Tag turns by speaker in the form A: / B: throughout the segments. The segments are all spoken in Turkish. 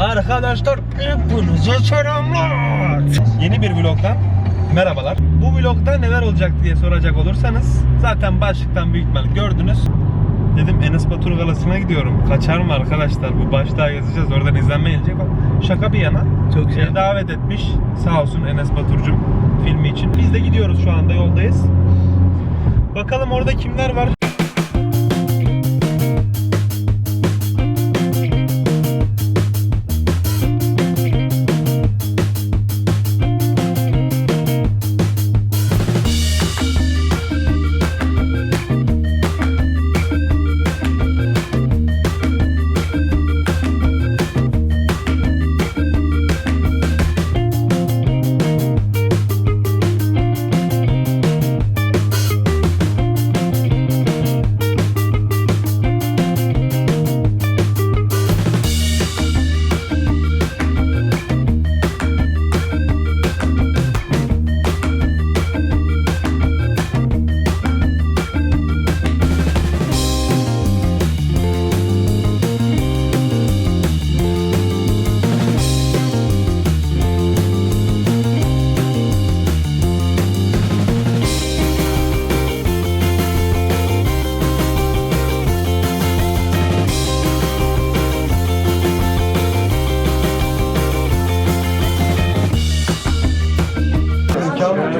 A: Arkadaşlar hepinize selamlar. Yeni bir vlogdan merhabalar. Bu vlogda neler olacak diye soracak olursanız zaten başlıktan büyük ihtimal gördünüz. Dedim Enes Batur galasına gidiyorum. Kaçar mı arkadaşlar? Bu başlığa yazacağız. Oradan izlenme gelecek. Bak, şaka bir yana.
B: Çok güzel.
A: Beni davet etmiş. Sağ olsun Enes Batur'cum filmi için. Biz de gidiyoruz şu anda yoldayız. Bakalım orada kimler var?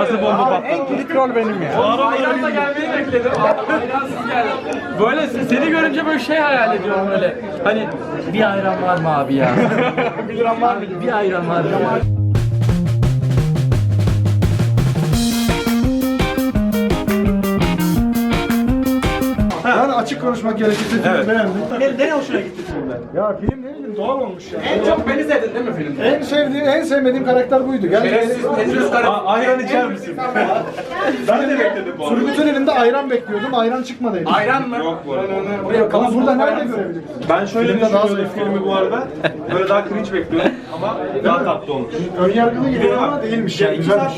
A: Nasıl bomba patlattı? En kilit rol benim ya.
C: Ayranla gelmeyi bekledim. Ayransız geldim. Böyle seni görünce böyle şey hayal ediyorum böyle. Hani bir ayran var mı abi ya? bir liram var mı? Bir ayran var mı?
D: Açık konuşmak gerekirse filmi
A: Evet.
D: beğendim.
A: Ne, ne hoşuna gitti filmden?
D: Ya film ne bileyim doğal olmuş ya.
C: En çok beni sevdin değil mi filmde?
D: En sevdiğim, en sevmediğim karakter buydu. Gel
C: karı.
A: Aa, ayran içer misin? ben de bekledim bu arada.
D: Turgut'un elinde ayran bekliyordum. Ayran çıkmadı elinde.
C: Ayran mı?
A: Yok bu arada.
C: Buraya
D: Ama burada nerede görebiliriz?
A: Ben şöyle
D: Filmde daha
A: düşünüyordum
D: zayıf
A: filmi bu arada. Böyle daha cringe bekliyordum ama daha tatlı olmuş.
D: Ön yargılı gibi ama değilmiş ya.
A: iki
D: Güzelmiş.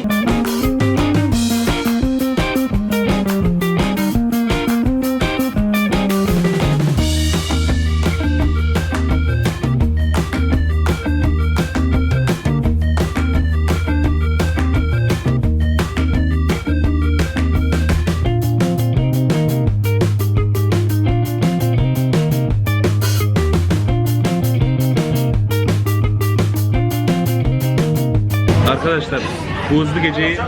A: Arkadaşlar bu hızlı geceyi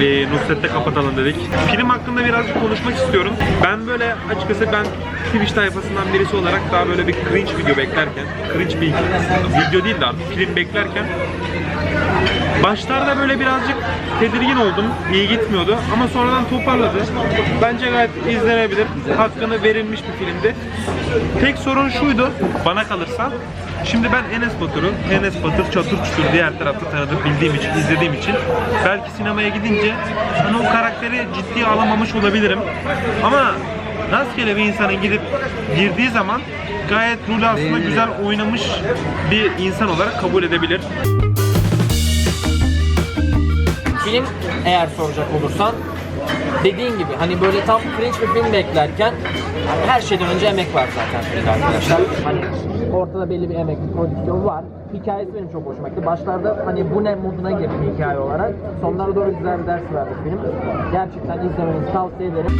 A: e, Nusret'te kapatalım dedik. Film hakkında birazcık konuşmak istiyorum. Ben böyle açıkçası ben Twitch tayfasından birisi olarak daha böyle bir cringe video beklerken, cringe bir video değil de artık film beklerken Başlarda böyle birazcık tedirgin oldum. İyi gitmiyordu ama sonradan toparladı. Bence gayet izlenebilir. Hakkını verilmiş bir filmdi. Tek sorun şuydu bana kalırsa. Şimdi ben Enes Batur'u, Enes Batur çatır çutur diğer tarafta tanıdım, bildiğim için, izlediğim için belki sinemaya gidince hani o karakteri ciddiye alamamış olabilirim. Ama rastgele bir insanın gidip girdiği zaman gayet rolü aslında güzel oynamış bir insan olarak kabul edebilir.
E: film eğer soracak olursan dediğin gibi hani böyle tam cringe bir film beklerken hani her şeyden önce emek var zaten filmde arkadaşlar. Hani ortada belli bir emek, bir prodüksiyon var. Hikayesi benim çok hoşuma gitti. Başlarda hani bu ne moduna girdim hikaye olarak. Sonlara doğru güzel bir ders verdi film. Gerçekten izlemenizi tavsiye ederim.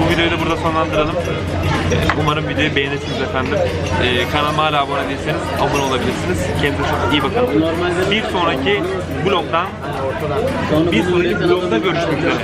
A: Bu videoyu da burada sonlandıralım. Ee, Umarım videoyu beğenirsiniz efendim. Ee, kanalıma hala abone değilseniz abone olabilirsiniz. Kendinize çok iyi bakın. Bir sonraki vlogdan bir sonraki vlogda görüşmek üzere.